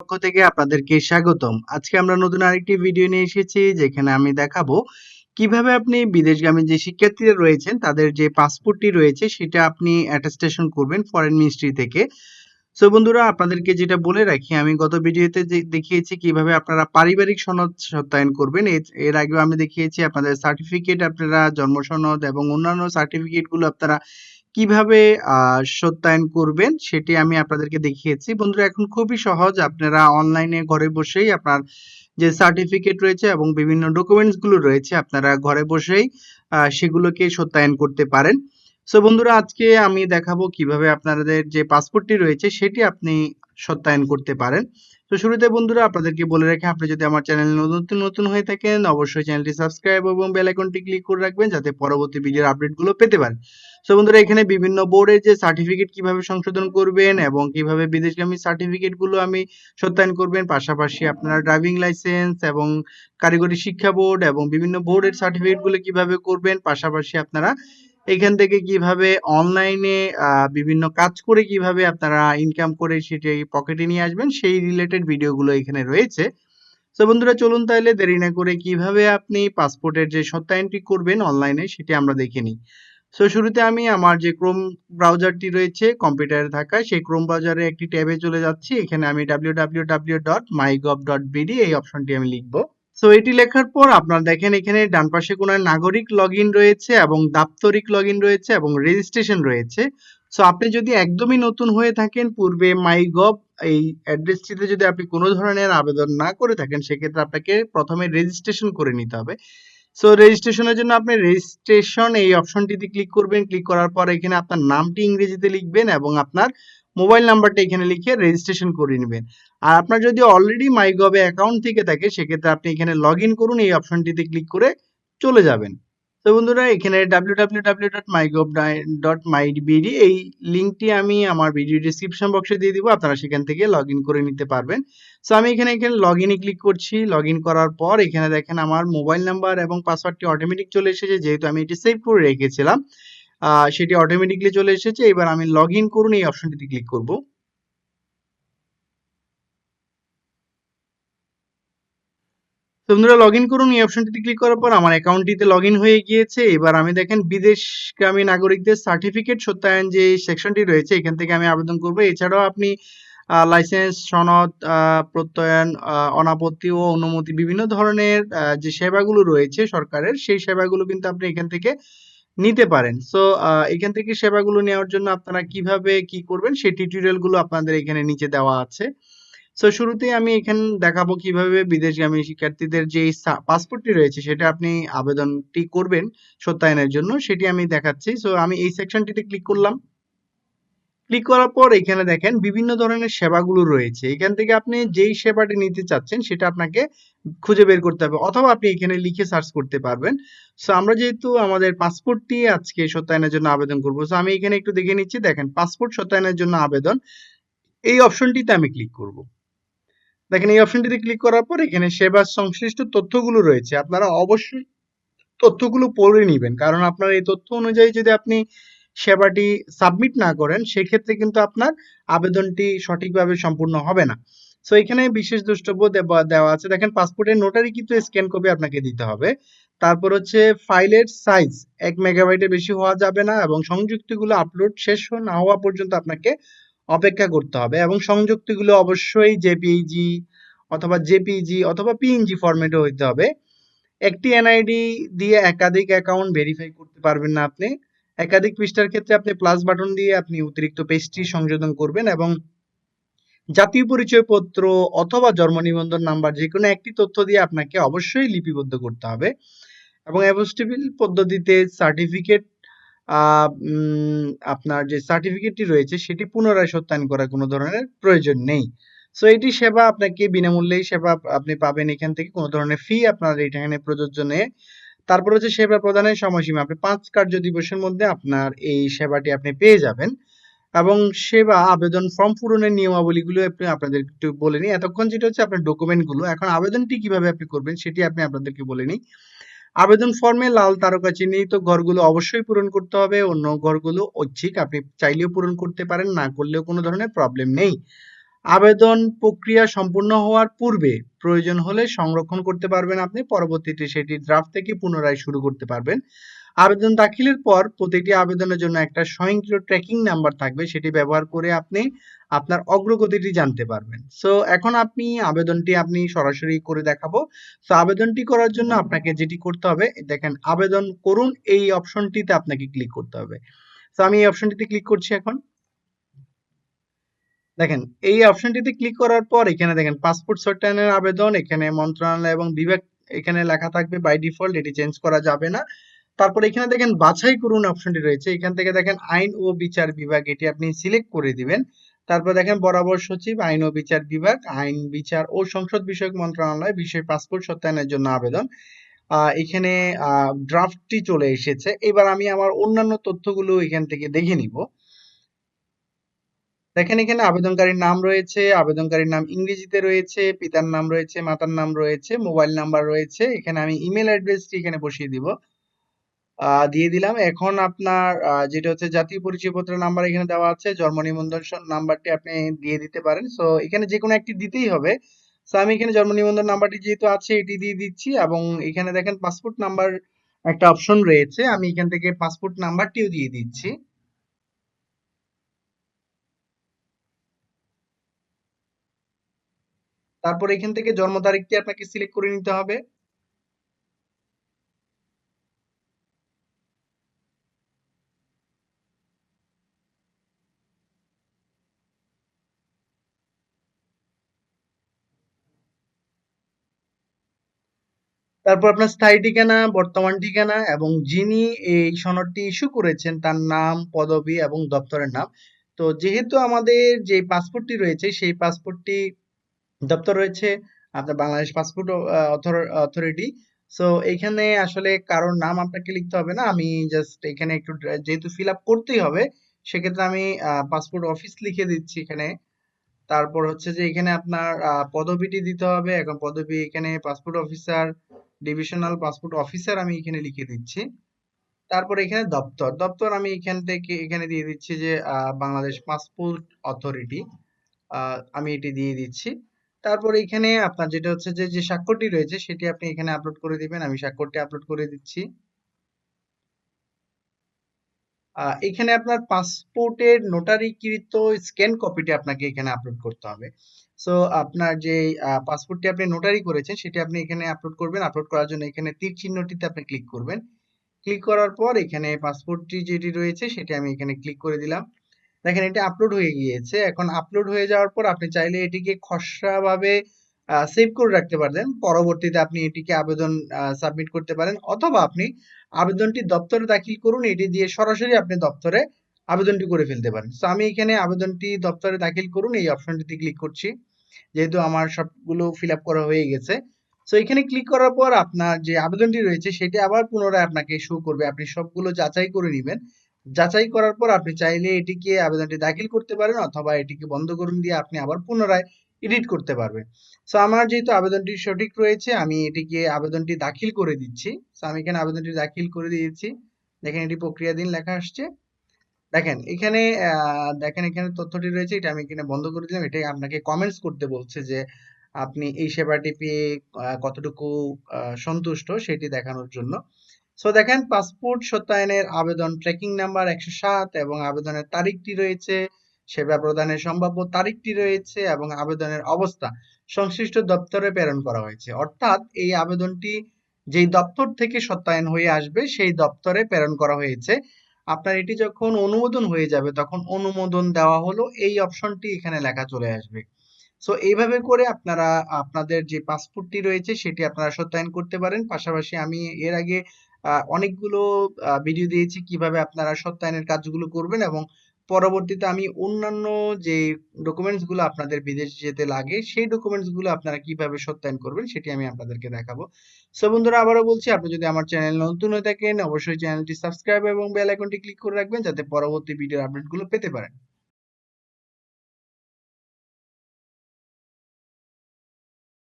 পক্ষ থেকে আপনাদেরকে স্বাগতম। আজকে আমরা নতুন আরেকটি ভিডিও নিয়ে এসেছি, যেখানে আমি দেখাবো কীভাবে আপনি বিদেশগামী যে শিক্ষার্থীরা রয়েছেন, তাদের যে পাসপোর্টটি রয়েছে, সেটা আপনি অ্যাটাস্টেশন করবেন ফরেন মিনিস্ট্রি থেকে। সো বন্ধুরা, আপনাদেরকে যেটা বলে রাখি, আমি গত ভিডিওতে দেখিয়েছি কীভাবে আপনারা পারিবারিক সনদ সত্যায়ন করবেন এর আগেও আমি দেখিয়েছি, আপনাদের সার্টিফিকেট আপনারা জন্ম সনদ এবং অন্যান্য সার্টিফিকেটগুলো আপনারা কীভাবে সত্যায়ন করবেন সেটি আমি আপনাদেরকে দেখিয়েছি। বন্ধুরা, এখন খুবই সহজ। আপনারা অনলাইনে ঘরে বসেই আপনার যে সার্টিফিকেট রয়েছে এবং বিভিন্ন ডকুমেন্টসগুলো রয়েছে, আপনারা ঘরে বসেই সেগুলোকে সত্যায়ন করতে পারেন। সো বন্ধুরা, আজকে আমি দেখাবো কীভাবে আপনাদের যে পাসপোর্টটি রয়েছে, সেটি আপনি সত্যায়ন করতে পারেন। তো শুরুতে, বন্ধুরা, আপনাদেরকে বলে রাখি, আপনি যদি আমার চ্যানেল নতুন নতুন হয়ে থাকেন, অবশ্যই চ্যানেলটি সাবস্ক্রাইব এবং বেল আইকনটি ক্লিক করে রাখবেন, যাতে পরবর্তী ভিডিওর আপডেটগুলো পেতে পারেন। সো বন্ধুরা, এখানে বিভিন্ন বোর্ডের যে সার্টিফিকেট কীভাবে সংশোধন করবেন এবং কীভাবে বিদেশগামী সার্টিফিকেটগুলো আমি সত্যায়ন করবেন, পাশাপাশি আপনার ড্রাইভিং লাইসেন্স এবং কারিগরি শিক্ষা বোর্ড এবং বিভিন্ন বোর্ডের সার্টিফিকেটগুলো কীভাবে করবেন, পাশাপাশি আপনারা এখান থেকে কীভাবে অনলাইনে বিভিন্ন কাজ করে কীভাবে আপনারা ইনকাম করে সেটি পকেটে নিয়ে আসবেন, সেই রিলেটেড ভিডিওগুলো এখানে রয়েছে। তো বন্ধুরা, চলুন তাহলে দেরি না করে কীভাবে আপনি পাসপোর্টের যে সত্যায়নটি করবেন অনলাইনে সেটি আমরা দেখে নিই। সো শুরুতে আমি আমার যে ক্রোম ব্রাউজারটি রয়েছে কম্পিউটারে থাকা সেই ক্রোম ব্রাউজারে একটি ট্যাবে চলে যাচ্ছি। এখানে আমি www.mygov.bd এই অপশনটি আমি লিখব। সো এটি লেখার পর আপনারা দেখেন এখানে ডান পাশে কোনো নাগরিক লগইন রয়েছে এবং দাপ্তরিক লগইন রয়েছে এবং রেজিস্ট্রেশন রয়েছে। সো আপনি যদি একদমই নতুন হয়ে থাকেন, পূর্বে মাইগভ এই অ্যাড্রেসটিতে যদি আপনি কোনো ধরনের আবেদন না করে থাকেন, সেক্ষেত্রে আপনাকে প্রথমে রেজিস্ট্রেশন করে নিতে হবে। সো রেজিস্ট্রেশনের জন্য আপনি রেজিস্ট্রেশন এই অপশনটিতে ক্লিক করবেন। ক্লিক করার পর এখানে আপনার নামটি ইংরেজিতে লিখবেন এবং আপনার মোবাইল নাম্বারটা এখানে লিখে রেজিস্ট্রেশন করে নেবেন। আর আপনার যদি অলরেডি মাইগভে অ্যাকাউন্ট থেকে থাকে, সেক্ষেত্রে আপনি এখানে লগ করুন, এই অপশনটিতে ক্লিক করে চলে যাবেন। তো বন্ধুরা, এখানে www.mygov.mybd এই লিংকটি আমি আমার ভিডিও ডিসক্রিপশন বক্সে দিয়ে দিব, আপনারা সেখান থেকে লগ করে নিতে পারবেন। সো আমি এখানে এখানে লগ ইনে ক্লিক করছি। লগ করার পর এখানে দেখেন আমার মোবাইল নাম্বার এবং পাসওয়ার্ডটি অটোমেটিক চলে এসেছে, যেহেতু আমি এটি সেভ করে রেখেছিলাম। সেটি অটোমেটিকলি চলে এসেছে। এবার আমি লগ করুন, এই অপশনটিতে ক্লিক করব। তো বন্ধুরা লগ ইন করুন, এই অপশনটিতে ক্লিক করার পর আমার অ্যাকাউন্টটিতে লগ ইন হয়ে গিয়েছে। এবার আমি দেখেন বিদেশগামী নাগরিকদের সার্টিফিকেট সত্যায়ন যে সেকশনটি রয়েছে, এখান থেকে আমি আবেদন করব। এছাড়াও আপনি লাইসেন্স সনদ প্রত্যয়ন অনাপত্তি ও অনুমতি বিভিন্ন ধরনের যে সেবাগুলো রয়েছে সরকারের, সেই সেবাগুলো কিন্তু আপনি এখান থেকে নিতে পারেন। সো এখান থেকে সেবাগুলো নেওয়ার জন্য আপনারা কীভাবে কি করবেন, সেই টিউটোরিয়ালগুলো আপনাদের এখানে নিচে দেওয়া আছে। সো শুরুতেই আমি এখানে দেখাবো কীভাবে বিদেশগামী শিক্ষার্থীদের যে পাসপোর্টটি রয়েছে, সেটা আপনি আবেদনটি করবেন সত্যায়নের জন্য, সেটি আমি দেখাচ্ছি। সো আমি এই সেকশনটিতে ক্লিক করলাম। ক্লিক করার পর এখানে দেখেন বিভিন্ন ধরনের সেবাগুলো রয়েছে। এখান থেকে আপনি যেই সেবাটি নিতে চাচ্ছেন, সেটা আপনাকে খুঁজে বের করতে হবে, অথবা আপনি এখানে লিখে সার্চ করতে পারবেন। সো আমরা যেহেতু আমাদের পাসপোর্টটি আজকে সত্যায়নের জন্য আবেদন করব সো আমি এখানে একটু দেখে নিচ্ছি। দেখেন পাসপোর্ট সত্যায়নের জন্য আবেদন, এই অপশনটিতে আমি ক্লিক করব। দেখেন, এই অপশনটিতে ক্লিক করার পর এখানে সেবা সংশ্লিষ্ট তথ্যগুলো রয়েছে। আপনারা অবশ্যই তথ্যগুলো পড়ে নেবেন। কারণ আপনার এই তথ্য অনুযায়ী যদি আপনি সেবাটি সাবমিট না করেন, সেক্ষেত্রে কিন্তু আপনার আবেদনটি সঠিকভাবে সম্পূর্ণ হবে না। সো এখানে বিশেষ দ্রষ্টব্য দেওয়া আছে। দেখেন পাসপোর্টের নোটারি কিন্তু স্ক্যান কপি আপনাকে দিতে হবে। তারপর হচ্ছে ফাইলের সাইজ এক মেগাবাইটের বেশি হওয়া যাবে না এবং সংযুক্তিগুলো আপলোড শেষ না হওয়া পর্যন্ত আপনাকে অপেক্ষা করতে হবে এবং সংযুক্তিগুলো অবশ্যই জেপিইজি অথবা জেপিইজি অথবা পিএনজি ফরম্যাটে হইতে হবে। একটি এনআইডি দিয়ে একাধিক অ্যাকাউন্ট ভেরিফাই করতে পারবেন না আপনি। একাধিক পৃষ্ঠার ক্ষেত্রে আপনি প্লাস বাটন দিয়ে আপনি অতিরিক্ত পেজটি সংযোজন করবেন এবং জাতীয় পরিচয়পত্র অথবা জন্ম নিবন্ধন নাম্বার যে কোনো একটি তথ্য দিয়ে আপনাকে অবশ্যই লিপিবদ্ধ করতে হবে। এবং অ্যাপোস্টিপিল পদ্ধতিতে সার্টিফিকেট আপনার যে সার্টিফিকেটটি রয়েছে, সেটি পুনরায় সত্যায়ন করার কোনো ধরনের প্রয়োজন নেই। সো এটি সেবা আপনাকে বিনামূল্যেই সেবা আপনি পাবেন এখান থেকে, কোনো ধরনের ফি আপনার এখানে প্রযোজ্য নেই। তারপর হচ্ছে সেবা প্রদানের সময়সীমা, আপনি পাঁচ কার্য দিবসের মধ্যে আপনার এই সেবাটি আপনি পেয়ে যাবেন। এবং সেবা, আবেদন ফর্ম পূরণের নিয়মাবলীগুলো আপনি, আপনাদের একটু বলে নিই। এতক্ষণ যেটা হচ্ছে আপনার ডকুমেন্টগুলো এখন আবেদনটি কীভাবে আপনি করবেন, সেটি আপনি আপনাদেরকে বলে নিই। আবেদন ফর্মে লাল তারকা চিহ্নিত ঘরগুলো অবশ্যই পূরণ করতে হবে। অন্য ঘরগুলো ঐচ্ছিক আপনি চাইলেও পূরণ করতে পারেন, না করলেও কোনো ধরনের প্রবলেম নেই। আবেদন প্রক্রিয়া সম্পূর্ণ হওয়ার পূর্বে প্রয়োজন হলে সংরক্ষণ করতে পারবেন আপনি। পরবর্তীতে সেটি ড্রাফট থেকে পুনরায় শুরু করতে পারবেন। আবেদন দাখিলের পর প্রতিটি আবেদনের জন্য একটা স্বয়ংক্রিয় ট্র্যাকিং নাম্বার থাকবে, সেটি ব্যবহার করে আপনি আপনার অগ্রগতিটি জানতে পারবেন। সো এখন আপনি আবেদনটি আপনি সরাসরি করে দেখাবো। সো আবেদনটি করার জন্য আপনাকে যেটি করতে হবে, দেখেন আবেদন করুন, এই অপশনটিতে আপনাকে ক্লিক করতে হবে। সো আমি এই অপশনটিতে ক্লিক করছি এখন। দেখেন, এই অপশনটিতে ক্লিক করার পর এখানে দেখেন পাসপোর্ট সত্যায়নের আবেদন, এখানে মন্ত্রণালয় এবং বিভাগ, এখানে লেখা থাকবে বাই ডিফল্ট এটি চেঞ্জ করা যাবে না। তারপর এখানে দেখেন বাছাই করুন অপশনটি রয়েছে। এখান থেকে দেখেন আইন ও বিচার বিভাগ এটি আপনি সিলেক্ট করে দিবেন। তারপর দেখেন বরাবর সচিব, আইন ও বিচার বিভাগ, আইন, বিচার ও সংসদ বিষয়ক মন্ত্রণালয় বিষয় পাসপোর্ট সত্যায়নের জন্য আবেদন। এখানে ড্রাফটটি চলে এসেছে। এবার আমি আমার অন্যান্য তথ্যগুলো এখান থেকে দেখে নিব। দেখেন এখানে আবেদনকারীর নাম রয়েছে, আবেদনকারীর নাম ইংরেজিতে রয়েছে, পিতার নাম রয়েছে, মাতার নাম রয়েছে, মোবাইল নাম্বার রয়েছে। এখানে আমি ইমেল অ্যাড্রেসটি এখানে বসিয়ে দিব। দিয়ে দিলাম। এখন আপনার যেটা হচ্ছে জাতীয় পরিচয়পত্র নাম্বার এখানে দেওয়া আছে, জন্ম নিবন্ধন নাম্বারটি আপনি দিয়ে দিতে পারেন। সো এখানে যে কোনো একটি দিতেই হবে। সো আমি এখানে জন্ম নিবন্ধন নাম্বারটি যেহেতু আছে, এটি দিয়ে দিচ্ছি এবং এখানে দেখেন পাসপোর্ট নাম্বার একটা অপশন রয়েছে। আমি এখান থেকে পাসপোর্ট নাম্বারটিও দিয়ে দিচ্ছি। তারপর এখান থেকে জন্ম তারিখটি আপনাকে সিলেক্ট করে নিতে হবে। তারপর আপনার স্থায়ী ঠিকানা, বর্তমান ঠিকানা এবং যিনি এই সনদটি ইস্যু করেছেন তার নাম, পদবি এবং দপ্তরের নাম। তো যেহেতু আমাদের যে পাসপোর্টটি রয়েছে, সেই পাসপোর্টটি দপ্তর রয়েছে, আপনার বাংলাদেশ পাসপোর্ট অথরিটি। সো এখানে আসলে কারোর নাম আপনাকে লিখতে হবে না। আমি জাস্ট এখানে একটু, যেহেতু ফিল আপ করতেই হবে, সেক্ষেত্রে আমি পাসপোর্ট অফিস লিখে দিচ্ছি এখানে। তারপর হচ্ছে যে এখানে আপনার পদবিটি দিতে হবে। এখন পদবি এখানে passport officer divisional passport officer আমি এখানে লিখে দিচ্ছি। তারপর এখানে দপ্তর। দপ্তর আমি এখান থেকে এখানে দিয়ে দিচ্ছি যে বাংলাদেশ পাসপোর্ট অথরিটি আমি এটি দিয়ে দিচ্ছি। তারপর এখানে আপনার যেটা হচ্ছে যে যে স্বাক্ষরটি রয়েছে, সেটি আপনি এখানে আপলোড করে দিবেন। আমি স্বাক্ষরটি আপলোড করে দিচ্ছি। এখানে আপনার পাসপোর্টের নোটারিকৃত স্ক্যান কপিটি আপনাকে এখানে আপলোড করতে হবে। সো আপনার যে পাসপোর্টটি আপনি নোটারি করেছেন, সেটি আপনি এখানে আপলোড করবেন। আপলোড করার জন্য এখানে তীর চিহ্নটিতে আপনি ক্লিক করবেন। ক্লিক করার পর এখানে পাসপোর্টটি যেটি রয়েছে, সেটি আমি এখানে ক্লিক করে দিলাম। দেখেন, এটা আপলোড হয়ে গিয়েছে। এখন আপলোড হয়ে যাওয়ার পর আপনি চাইলে এটিকে খসড়া ভাবে সেভ করে রাখতে পারবেন পরবর্তীতে আপনি এটিকে আবেদন সাবমিট করতে পারেন অথবা আপনি আবেদনটি দপ্তরে দাখিল করুন। এটি দিয়ে সরাসরি আপনি দপ্তরে আবেদনটি করে ফেলতে পারেন। তো আমি এখানে আবেদনটি দপ্তরে দাখিল করুন। এই অপশনটিতে ক্লিক করছি। যেহেতু আমার সবগুলো ফিল আপ করা হয়ে গেছে। সো এখানে ক্লিক করার পর আপনার যে আবেদনটি রয়েছে, সেটি আবার পুনরায় আপনাকে শো করবে। আপনি সবগুলো যাচাই করে নেবেন। যাচাই করার পর আপনি চাইলে এটিকে আবেদনটি দাখিল করতে পারেন অথবা এটিকে বন্ধ করুন দিয়ে আপনি আবার পুনরায় এডিট করতে পারবে। সো আমার যেহেতু আবেদনটি সঠিক রয়েছে, আমি এটিকে আবেদনটি দাখিল করে দিচ্ছি। সো আমি এখানে আবেদনটি দাখিল করে দিয়েছি। দেখেন, এটি প্রক্রিয়াধীন লেখা আসছে। দেখেন, এখানে দেখেন, এখানে তথ্যটি রয়েছে, এটা আমি এখানে বন্ধ করে দিলাম। এটাই আপনাকে কমেন্টস করতে বলছে যে, আপনি এই সেবাটি পেয়ে কতটুকু সন্তুষ্ট সেটি দেখানোর জন্য। সো দেখেন পাসপোর্ট সত্যায়নের আবেদন ট্র্যাকিং নাম্বার একশো সাত এবং আবেদনের তারিখটি রয়েছে সেবা প্রদানের সম্ভাব্য তারিখটি রয়েছে এবং আবেদনের অবস্থা সংশ্লিষ্ট দপ্তরে প্রেরণ করা হয়েছে। অর্থাৎ এই আবেদনটি যেই দপ্তর থেকে সত্যায়ন হয়ে আসবে সেই দপ্তরে প্রেরণ করা হয়েছে। আপনার এটি যখন অনুমোদন হয়ে যাবে তখন অনুমোদন দেওয়া হলো, এই অপশনটি এখানে লেখা চলে আসবে। সো এইভাবে করে আপনারা, আপনাদের যে পাসপোর্টটি রয়েছে সেটি আপনারা সত্যায়ন করতে পারেন। পাশাপাশি আমি এর আগে অনেকগুলো ভিডিও দিয়েছি কীভাবে আপনারা সত্যায়নের কাজগুলো করবেন এবং পরবর্তীতে আমি অন্যান্য যে ডকুমেন্টসগুলো আপনাদের বিদেশ যেতে লাগে, সেই ডকুমেন্টসগুলো আপনারা কীভাবে সত্যায়ন করবেন সেটি আমি আপনাদেরকে দেখাবো। সো বন্ধুরা, আবারও বলছি, আপনি যদি আমার চ্যানেল নতুন হয়ে থাকেন, অবশ্যই চ্যানেলটি সাবস্ক্রাইব এবং বেল আইকনটি ক্লিক করে রাখবেন, যাতে পরবর্তী ভিডিওর আপডেটগুলো পেতে পারেন।